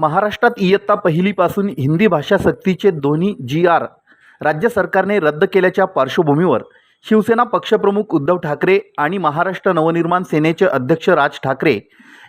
महाराष्ट्रात इयत्ता पहिलीपासून हिंदी भाषा सक्तीचे दोन्ही जी आर राज्य सरकारने रद्द केल्याच्या पार्श्वभूमीवर शिवसेना पक्षप्रमुख उद्धव ठाकरे आणि महाराष्ट्र नवनिर्माण सेनेचे अध्यक्ष राज ठाकरे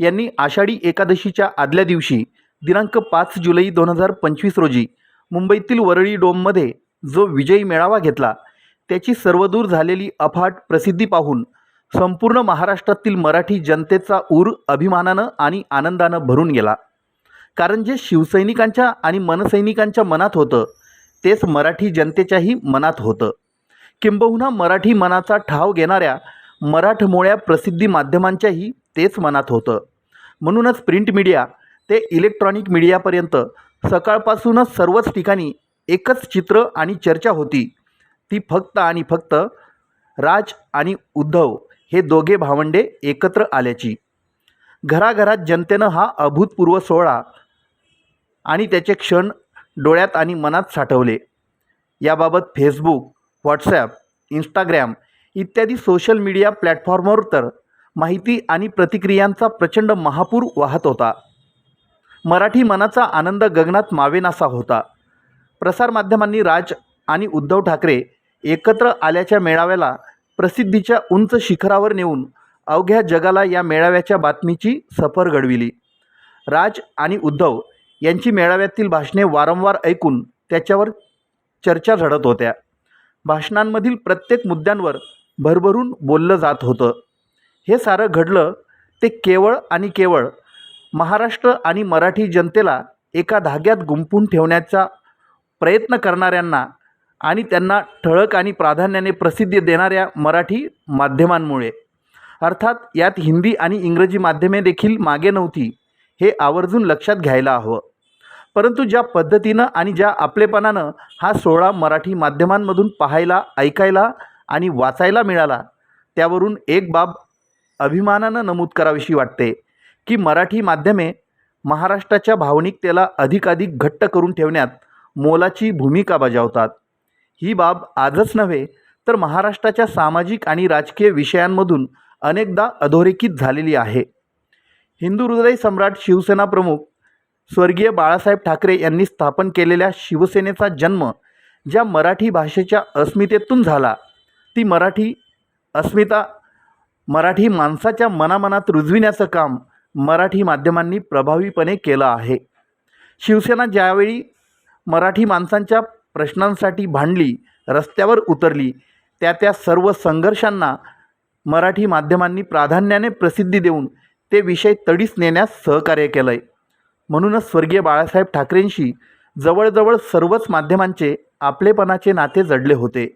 यांनी आषाढी एकादशीच्या आदल्या दिवशी दिनांक पाच जुलै दोन हजार पंचवीस रोजी मुंबईतील वरळी डोममध्ये जो विजयी मेळावा घेतला त्याची सर्वदूर झालेली अफाट प्रसिद्धी पाहून संपूर्ण महाराष्ट्रातील मराठी जनतेचा ऊर अभिमानानं आणि आनंदानं भरून गेला. कारण जे शिवसैनिकांच्या आणि मनसैनिकांच्या मनात होतं तेच मराठी जनतेच्याही मनात होतं. किंबहुना मराठी मनाचा ठाव घेणाऱ्या मराठमोळ्या प्रसिद्धी माध्यमांच्याही तेच मनात होतं. म्हणूनच प्रिंट मीडिया ते इलेक्ट्रॉनिक मीडियापर्यंत सकाळपासूनच सर्वच ठिकाणी एकच चित्र आणि चर्चा होती. ती फक्त आणि फक्त राज आणि उद्धव हे दोघे भावंडे एकत्र आल्याची. घराघरात जनतेनं हा अभूतपूर्व सोहळा आणि त्याचे क्षण डोळ्यात आणि मनात साठवले. याबाबत फेसबुक व्हॉट्सॲप इंस्टाग्रॅम इत्यादी सोशल मीडिया प्लॅटफॉर्मवर तर माहिती आणि प्रतिक्रियांचा प्रचंड महापूर वाहत होता. मराठी मनाचा आनंद गगनात मावेनासा होता. प्रसारमाध्यमांनी राज आणि उद्धव ठाकरे एकत्र आल्याच्या मेळाव्याला प्रसिद्धीच्या उंच शिखरावर नेऊन अवघ्या जगाला या मेळाव्याच्या बातमीची सफर घडविली. राज आणि उद्धव यांची मेळाव्यातील भाषणे वारंवार ऐकून त्याच्यावर चर्चा झडत होत्या. भाषणांमधील प्रत्येक मुद्द्यांवर भरभरून बोललं जात होतं. हे सारं घडलं ते केवळ आणि केवळ महाराष्ट्र आणि मराठी जनतेला एका धाग्यात गुंपून ठेवण्याचा प्रयत्न करणाऱ्यांना आणि त्यांना ठळक आणि प्राधान्याने प्रसिद्धी देणाऱ्या मराठी माध्यमांमुळे. अर्थात यात हिंदी आणि इंग्रजी माध्यमे देखील मागे नव्हती हे आवर्जून लक्षात घ्यायला हवं. परंतु ज्या पद्धतीनं आणि ज्या आपलेपणानं हा सोहळा मराठी माध्यमांमधून पाहायला ऐकायला आणि वाचायला मिळाला त्यावरून एक बाब अभिमानानं नमूद करावीशी वाटते की मराठी माध्यमे महाराष्ट्राच्या भावनिकतेला अधिकाधिक घट्ट करून ठेवण्यात मोलाची भूमिका बजावतात. ही बाब आजच नव्हे तर महाराष्ट्राच्या सामाजिक आणि राजकीय विषयांमधून अनेकदा अधोरेखित झालेली आहे. हिंदू हृदय सम्राट शिवसेना प्रमुख स्वर्गीय बाळासाहेब ठाकरे यांनी स्थापन केलेल्या शिवसेनेचा जन्म ज्या मराठी भाषेच्या अस्मितेतून झाला. ती मराठी अस्मिता मराठी माणसाच्या मनामनात रुजविण्याचं काम मराठी माध्यमांनी प्रभावीपणे केलं आहे. शिवसेना ज्यावेळी मराठी माणसांच्या प्रश्नांसाठी भांडली रस्त्यावर उतरली त्या त्या सर्व संघर्षांना मराठी माध्यमांनी प्राधान्याने प्रसिद्धी देऊन ते विषय तडीस नेण्यास सहकार्य केलं आहे म्हणूनच स्वर्गीय बाळासाहेब ठाकरेंशी जवळजवळ सर्वच माध्यमांचे आपलेपणाचे नाते जडले होते.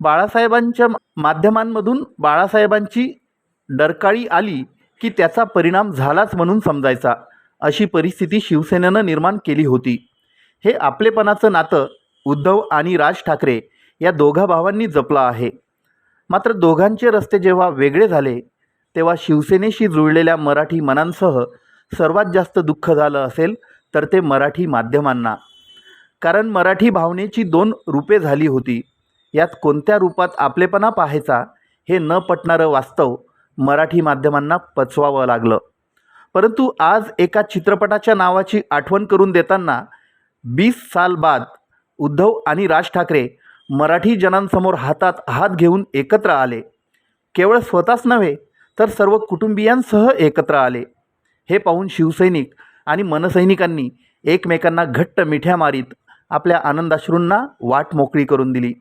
बाळासाहेबांच्या माध्यमांमधून बाळासाहेबांची डरकाळी आली की त्याचा परिणाम झालाच म्हणून समजायचा अशी परिस्थिती शिवसेनेनं निर्माण केली होती. हे आपलेपणाचं नातं उद्धव आणि राज ठाकरे या दोघा भावांनी जपलं आहे. मात्र दोघांचे रस्ते जेव्हा वेगळे झाले तेव्हा शिवसेनेशी जुळलेल्या मराठी मनांसह सर्वात जास्त दुःख झालं असेल तर ते मराठी माध्यमांना. कारण मराठी भावनेची दोन रूपे झाली होती. यात कोणत्या रूपात आपलेपणा पाहायचा हे न पटणारं वास्तव मराठी माध्यमांना पचवावं लागलं. परंतु आज एका चित्रपटाच्या नावाची आठवण करून देताना बीस साल बाद उद्धव आणि राज ठाकरे मराठी जनांसमोर हातात हात घेऊन एकत्र आले. केवळ स्वतःच नव्हे तर सर्व कुटुंबियांसह एकत्र आले. हे पाहून शिवसैनिक आणि मनसैनिकांनी एकमेकांना घट्ट मिठ्या मारीत आपल्या आनंदाश्रूंना वाट मोकळी करून दिली.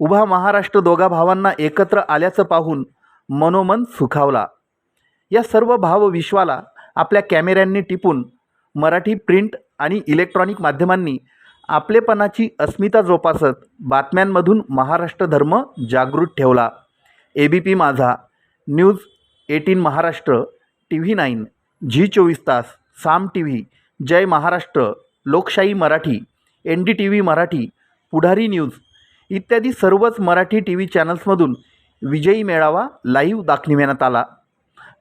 उभा महाराष्ट्र दोघा भावांना एकत्र आल्याचं पाहून मनोमन सुखावला. या सर्व भावविश्वाला आपल्या कॅमेऱ्यांनी टिपून मराठी प्रिंट आणि इलेक्ट्रॉनिक माध्यमांनी आपलेपणाची अस्मिता जोपासत बातम्यांमधून महाराष्ट्र धर्म जागृत ठेवला. A B P Majha news eighteen Maharashtra T V nine. Zee चोवीस तास Saam T V Jai Maharashtra Lokshahi Marathi N D T V Marathi Pudhari news इत्यादी सर्वच मराठी टी व्ही चॅनल्समधून विजयी मेळावा लाईव्ह दाखविण्यात आला.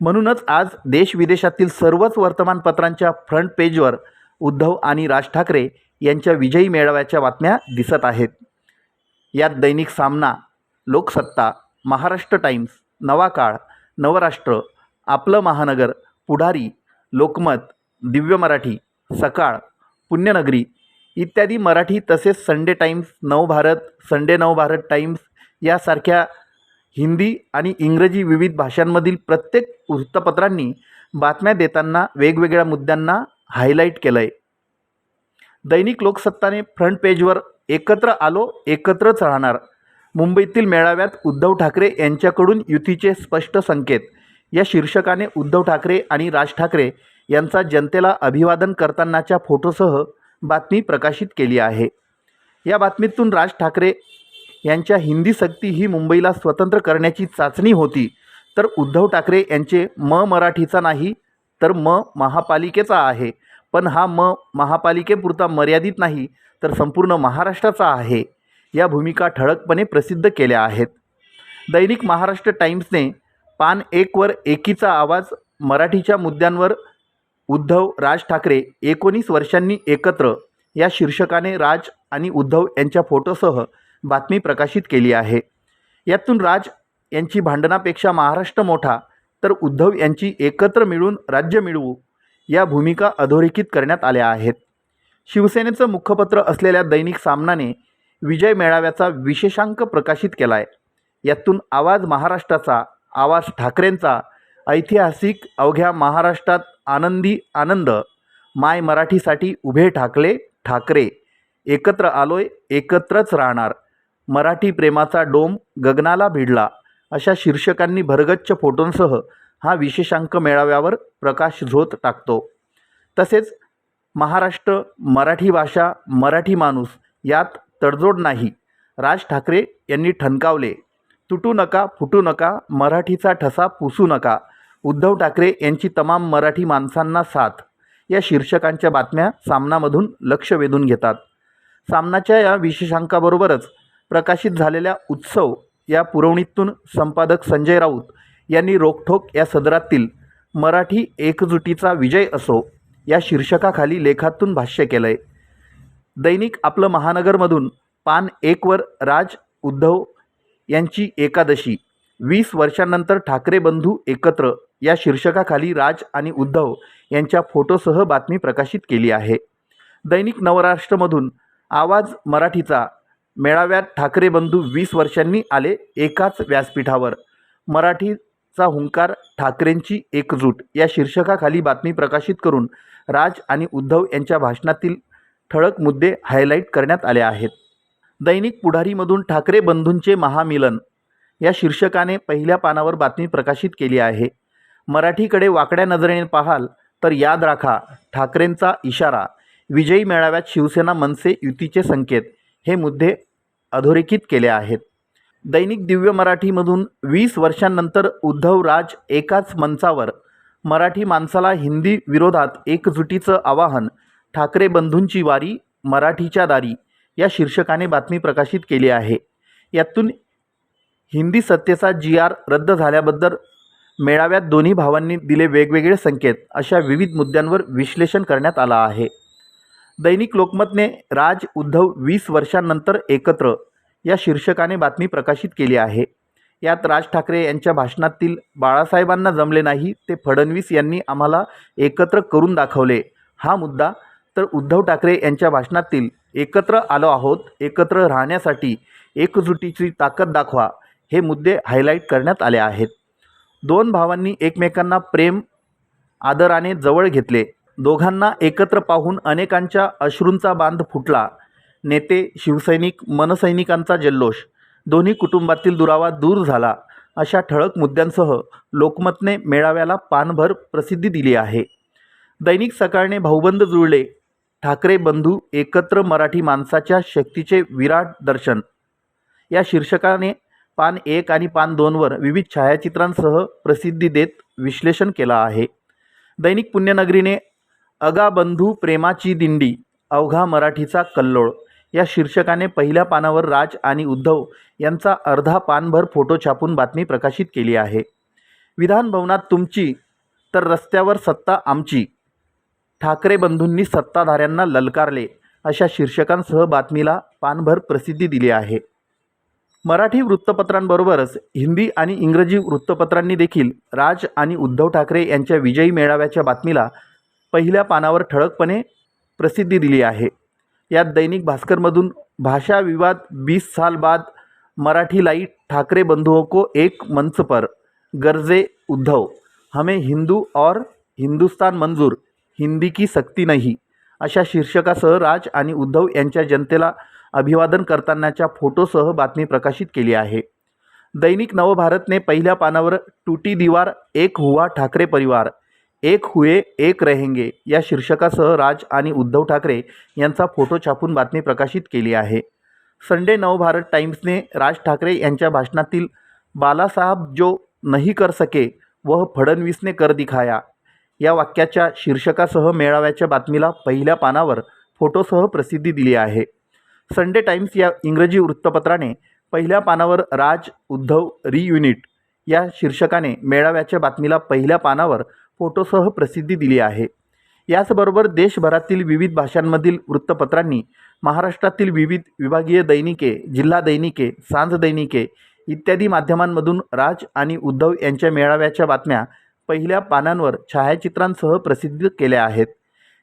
म्हणूनच आज देशविदेशातील सर्वच वर्तमानपत्रांच्या फ्रंट पेजवर उद्धव आणि राज ठाकरे यांच्या विजयी मेळाव्याच्या बातम्या दिसत आहेत. यात दैनिक सामना लोकसत्ता महाराष्ट्र टाइम्स नवा काळ नवराष्ट्र आपलं महानगर पुढारी लोकमत दिव्य मराठी सकाळ पुण्यनगरी इत्यादी मराठी तसेच Sunday Times Navbharat Sunday Navbharat Times यासारख्या हिंदी आणि इंग्रजी विविध भाषांमधील प्रत्येक वृत्तपत्रांनी बातम्या देताना वेगवेगळ्या मुद्द्यांना हायलाईट केलं आहे दैनिक लोकसत्ताने फ्रंट पेजवर एकत्र आलो एकत्रच राहणार. मुंबईतील मेळाव्यात उद्धव ठाकरे यांच्याकडून युतीचे स्पष्ट संकेत. या शीर्षकाने उद्धव ठाकरे आणि राज ठाकरे यांचा जनतेला अभिवादन करतानाच्या फोटोसह बातमी प्रकाशित केली आहे. या बातमीतून राज ठाकरे यांच्या हिंदी सक्ती ही मुंबईला स्वतंत्र करण्याची चाचणी होती. तर उद्धव ठाकरे यांचे म मराठीचा नाही तर म महापालिकेचा आहे. पण हा म महापालिकेपुरता मर्यादित नाही तर संपूर्ण महाराष्ट्राचा आहे. या भूमिका ठळकपणे प्रसिद्ध केल्या आहेत. दैनिक महाराष्ट्र टाइम्सने पान एकवर एकीचा आवाज मराठीच्या मुद्द्यांवर उद्धव राज ठाकरे एकोणीस वर्षांनी एकत्र या शीर्षकाने राज आणि उद्धव यांच्या फोटोसह बातमी प्रकाशित केली आहे. यातून राज यांची भांडणापेक्षा महाराष्ट्र मोठा तर उद्धव यांची एकत्र मिळून राज्य मिळवू या भूमिका अधोरेखित करण्यात आल्या आहेत. शिवसेनेचं मुखपत्र असलेल्या दैनिक सामनाने विजय मेळाव्याचा विशेषांक प्रकाशित केला आहे यातून आवाज महाराष्ट्राचा आवाज ठाकरेंचा ऐतिहासिक अवघ्या महाराष्ट्रात आनंदी आनंद. माय मराठीसाठी उभे ठाकले ठाकरे. एकत्र आलोय एकत्रच राहणार. मराठी प्रेमाचा डोम गगनाला भिडला. अशा शीर्षकांनी भरगच्च फोटोंसह हा विशेषांक मेळाव्यावर प्रकाश झोत टाकतो. तसेच महाराष्ट्र मराठी भाषा मराठी माणूस यात तडजोड नाही. राज ठाकरे यांनी ठणकावले तुटू नका फुटू नका मराठीचा ठसा पुसू नका. उद्धव ठाकरे यांची तमाम मराठी माणसांना साथ. या शीर्षकांच्या बातम्या सामनामधून लक्ष वेधून घेतात. सामनाच्या या विशेषांकाबरोबरच प्रकाशित झालेल्या उत्सव या पुरवणीतून संपादक संजय राऊत यांनी रोखठोक या सदरातील मराठी एकजुटीचा विजय असो या शीर्षकाखाली लेखातून भाष्य केलं आहे दैनिक आपलं महानगरमधून पान एकवर राज उद्धव यांची एकादशी. वीस वर्षांनंतर ठाकरे बंधू एकत्र या शीर्षकाखाली राज आणि उद्धव यांच्या फोटोसह बातमी प्रकाशित केली आहे. दैनिक नवराष्ट्रमधून आवाज मराठीचा. मेळाव्यात ठाकरे बंधू वीस वर्षांनी आले एकाच व्यासपीठावर. मराठीचा हुंकार ठाकरेंची एकजूट या शीर्षकाखाली बातमी प्रकाशित करून राज आणि उद्धव यांच्या भाषणातील ठळक मुद्दे हायलाईट करण्यात आले आहेत. दैनिक पुढारीमधून ठाकरे बंधूंचे महामिलन या शीर्षकाने पहिल्या पानावर बातमी प्रकाशित केली आहे. मराठीकडे वाकड्या नजरेने पाहाल तर याद राखा ठाकरेंचा इशारा. विजयी मेळाव्यात शिवसेना मनसे युतीचे संकेत हे मुद्दे अधोरेखित केले आहेत. दैनिक दिव्य मराठीमधून वीस वर्षांनंतर उद्धव राज एकाच मंचावर. मराठी माणसाला हिंदी विरोधात एकजुटीचं आवाहन ठाकरे बंधूंची वारी मराठीच्या दारी. या शीर्षकाने बातमी प्रकाशित केली आहे. यातून हिंदी सत्तेचा जी आर रद्द झाल्याबद्दल मेळाव्यात दोन्ही भावांनी दिले वेगवेगळे संकेत अशा विविध मुद्द्यांवर विश्लेषण करण्यात आलं आहे. दैनिक लोकमतने राज उद्धव वीस वर्षांनंतर एकत्र या शीर्षकाने बातमी प्रकाशित केली आहे. यात राज ठाकरे यांच्या भाषणातील बाळासाहेबांना जमले नाही ते फडणवीस यांनी आम्हाला एकत्र करून दाखवले. हा मुद्दा तर उद्धव ठाकरे यांच्या भाषणातील एकत्र आलो आहोत एकत्र राहण्यासाठी एकजुटीची ताकद दाखवा हे मुद्दे हायलाईट करण्यात आले आहेत. दोन भावांनी एकमेकांना प्रेम आदराने जवळ घेतले. दोघांना एकत्र पाहून अनेकांच्या अश्रूंचा बांध फुटला. नेते शिवसैनिक मनसैनिकांचा जल्लोष. दोन्ही कुटुंबातील दुरावा दूर झाला. अशा ठळक मुद्द्यांसह लोकमतने मेळाव्याला पानभर प्रसिद्धी दिली आहे. दैनिक सकाळने भाऊबंद जुळले. ठाकरे बंधू एकत्र मराठी माणसाच्या शक्तीचे विराट दर्शन. या शीर्षकाने पान एक आणि पान दोनवर विविध छायाचित्रांसह प्रसिद्धी देत विश्लेषण केलं आहे. दैनिक पुण्यनगरीने अगा बंधू प्रेमाची दिंडी अवघा मराठीचा कल्लोळ. या शीर्षकाने पहिल्या पानावर राज आणि उद्धव यांचा अर्धा पानभर फोटो छापून बातमी प्रकाशित केली आहे. विधान भवनात तुमची तर रस्त्यावर सत्ता आमची. ठाकरे बंधूंनी सत्ताधाऱ्यांना ललकारले अशा शीर्षकांसह बातमीला पानभर प्रसिद्धी दिली आहे. मराठी वृत्तपत्रांबरोबरच हिंदी आणि इंग्रजी वृत्तपत्रांनी देखील राज आणि उद्धव ठाकरे यांच्या विजयी मेळाव्याच्या बातमीला पहिल्या पानावर ठळकपणे प्रसिद्धी दिली आहे. यात दैनिक भास्करमधून भाषा विवाद बीस साल बाद मराठी लाइट ठाकरे बंधुओं को एक मंच पर गरजे उद्धव हमें हिंदू और हिंदुस्तान मंजूर हिंदी की सक्ती नहीं अशा शीर्षकासह राज आणि उद्धव यांच्या जनतेला अभिवादन करतानाच्या फोटोसह बातमी प्रकाशित केली आहे. दैनिक नवभारतने पहिल्या पानावर तुटी दीवार एक हुवा ठाकरे परिवार एक हुए एक रहेंगे या शीर्षकासह राज आणि उद्धव ठाकरे यांचा फोटो छापून बातमी प्रकाशित केली आहे. संडे नवभारत टाइम्सने राज ठाकरे यांच्या भाषणातील बालासाहेब जो नहीं कर सके वह फडणवीसने कर दिखाया. या वाक्याच्या शीर्षकासह मेळाव्याच्या बातमीला पहिल्या पानावर फोटोसह प्रसिद्धी दिली आहे. संडे टाइम्स या इंग्रजी वृत्तपत्राने पहिल्या पानावर राज उद्धव रियुनिट या शीर्षकाने मेळाव्याच्या बातमीला पहिल्या पानावर फोटोसह प्रसिद्धी दिली आहे. याचबरोबर देशभरातील विविध भाषांमधील वृत्तपत्रांनी महाराष्ट्रातील विविध विभागीय दैनिके जिल्हा दैनिके सांज दैनिके इत्यादी माध्यमांमधून राज आणि उद्धव यांच्या मेळाव्याच्या बातम्या पहिल्या पानांवर छायाचित्रांसह प्रसिद्ध केल्या आहेत.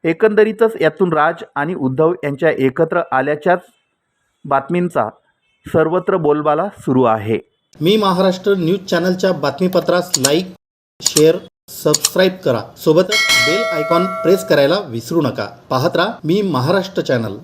एकंदरीतच यातून राज आणि उद्धव यांच्या एकत्र आल्याच्याच बातमींचा सर्वत्र बोलबाला सुरू आहे. मी महाराष्ट्र न्यूज चॅनलच्या बातमीपत्रास लाईक शेअर सबस्क्राईब करा. सोबतच बेल आयकॉन प्रेस करायला विसरू नका. पाहत राहा मी महाराष्ट्र चॅनल.